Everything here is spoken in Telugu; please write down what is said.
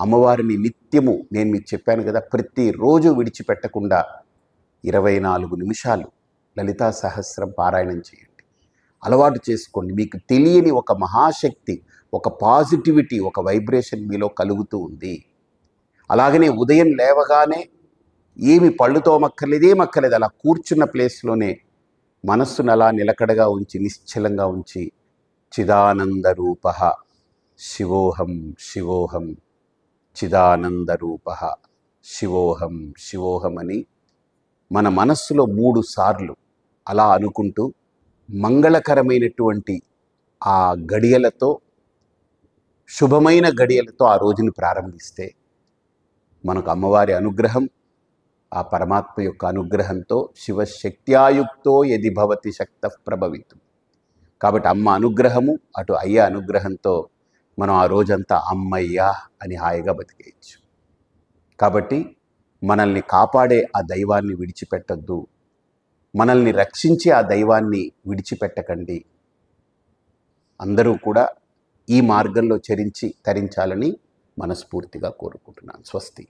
అమ్మవారిని నిత్యము నేను మీకు చెప్పాను కదా ప్రతిరోజు విడిచిపెట్టకుండా ఇరవై నాలుగు నిమిషాలు లలితా సహస్రం పారాయణం చేయండి. అలవాటు చేసుకోండి. మీకు తెలియని ఒక మహాశక్తి ఒక పాజిటివిటీ ఒక వైబ్రేషన్ మీలో కలుగుతూ ఉంది. అలాగనే ఉదయం లేవగానే ఏమి పళ్ళుతో మక్కర్లేదు ఏం అలా కూర్చున్న ప్లేస్లోనే మనస్సును అలా నిలకడగా ఉంచి నిశ్చలంగా ఉంచి చిదానంద రూప శివోహం శివోహం చిదానందరూప. శివోహం శివోహం అని మన మనస్సులో మూడు సార్లు అలా అనుకుంటూ మంగళకరమైనటువంటి ఆ గడియలతో శుభమైన గడియలతో ఆ రోజుని ప్రారంభిస్తే మనకు అమ్మవారి అనుగ్రహం ఆ పరమాత్మ యొక్క అనుగ్రహంతో శివశక్త్యాయుక్తో యది భవతి శక్త ప్రభవితం. కాబట్టి అమ్మ అనుగ్రహము అటు అయ్య అనుగ్రహంతో మనం ఆ రోజంతా అమ్మయ్యా అని హాయిగా బతికేయచ్చు. కాబట్టి మనల్ని కాపాడే ఆ దైవాన్ని విడిచిపెట్టద్దు. మనల్ని రక్షించే ఆ దైవాన్ని విడిచిపెట్టకండి. అందరూ కూడా ఈ మార్గంలో చరించి తరించాలని మనస్ఫూర్తిగా కోరుకుంటున్నాను. స్వస్తి.